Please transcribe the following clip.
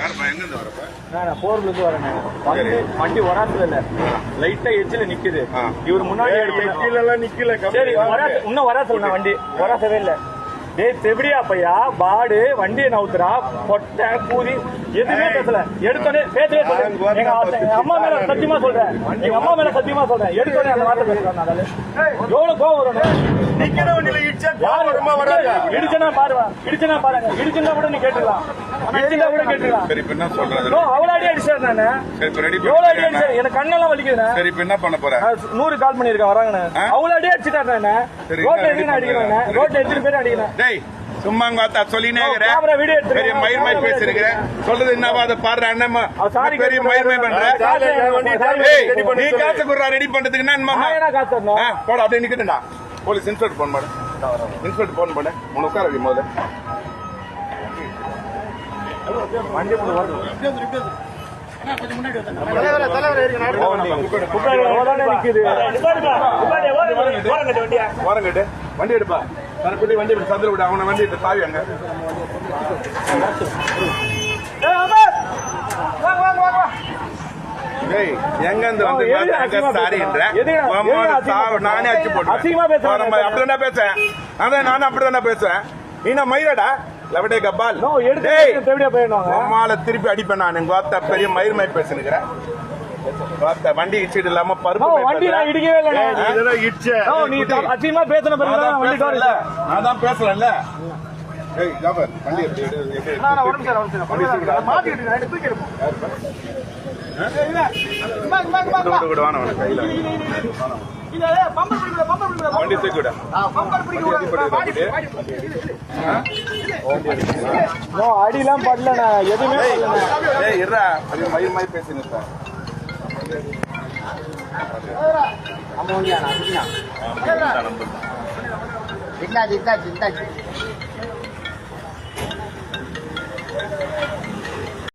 நான் போர்ல இருந்து வரேன். வந்து வண்டி வராதுல இல்ல லைட்டா எட்ஜ்ல நிக்குது. இவர் முன்னாடி நிக்கல இன்னும் வரா சொல்லுங்க வண்டி. வராசவே இல்ல. டேய் செவிடியா பையா? பாடு வண்டியை நவுத்துறா பொட்டை கூதி எதுவுமே பேசல. எடுத்தோடனே பேசவே சொல்றேன் எங்க அம்மா மேல சத்தியமா சொல்றேன். எங்க அம்மா மேல சத்தியமா சொல்றேன். எடுத்தோடனே அந்த வார்த்தை பேசுறான் அதால. எவ்வளவு கோவம் வரும் நிக்கிற வண்டியில இடிச்சா யாரு? ரொம்ப வராதா? இடிச்சனா பாருவா. இடிச்சனா பாருங்க. இடிச்சுனா கூட நீ கேட்டுக்கலாம். இடிச்சுனா கூட கேட்டுக்கலாம். சரி இப்ப என்ன சொல்றது? நோ, அவ்வளவு அடி அடிச்சாரு நானு. சரி இப்ப ரெடி எவ்வளவு அடி பண்ணி அடிச்சாரு எனக்கு கண்ணெல்லாம் வலிக்குதுண்ணே. சரி இப்ப என்ன பண்ண போற? நான் நூறு கால் பண்ணிருக்கேன் வராங்கண்ணே. ஆ? அவ்வளவு அடி அடிச்சுட்டாரு நானு. ரோட்ல ready அடிக்கிறேன்? ரோட்ல எத்தனை பேர் அடிக்கிறேன் டேய் சும்மா பார்த்தா சொல்லினே இருக்கிற பெரிய மயிர் மயிர் பேசிருக்கிறேன் சொல்றது என்னவா? அதை அவன் sorry பெரிய கேட்டு மயிர் மயிர் பண்ற. நீ. காசு குடுறா ரெடி பண்றதுக்கு என்ன போடா அப்படியே நிக்குதுடா போலீஸ் இன்ஸ்பெக்டர் போன் பண்ணு. இன்ஸ்பெக்டர் போன் பண்ணு. உன் உட்கார வை முதல்ல வண்டி வண்டி எடுப்பா. தரப்படி வண்டி இப்படி சந்திர விடு அவனை வண்டி சாவி அங்க. எங்க இருந்து வந்து சாரின்ற நானே பேசுறான். வரம்பா, அப்படிதானே பேசுறேன். அதான் நானும் அப்படிதானே பேசுறேன். நீ நான் மயிரடா? லவடே கபால். திருப்பி அடிப்பேன் நான். எங்க பெரிய மயிர் மயிர் பேசுனுக்கிறேன். வண்டி இடிச்சிட்டு இல்லாம பருப்பு வண்டி நான். இடிக்கவே இல்லைண்ணே. ஆ? நோ, நீ அசிங்கமா பேசின பிறகு நான் தான் தான் வண்டி டோர் நான் தான் பேசலல்ல. ஏய் ஜாபர் வண்டி எப்படி எப்படி எடு? வண்டி தூக்கிடா. விடு, விடு, விடு, வாணா, வாணா, கையில. வண்டி தூக்கிவிட. நோ, அடிலாம் படலண்ணே. எதுவுமே இருடா அது மயிர் மயிர் பேசினு சார் இந்தாச்சு இந்தாச்சு இந்தாச்சு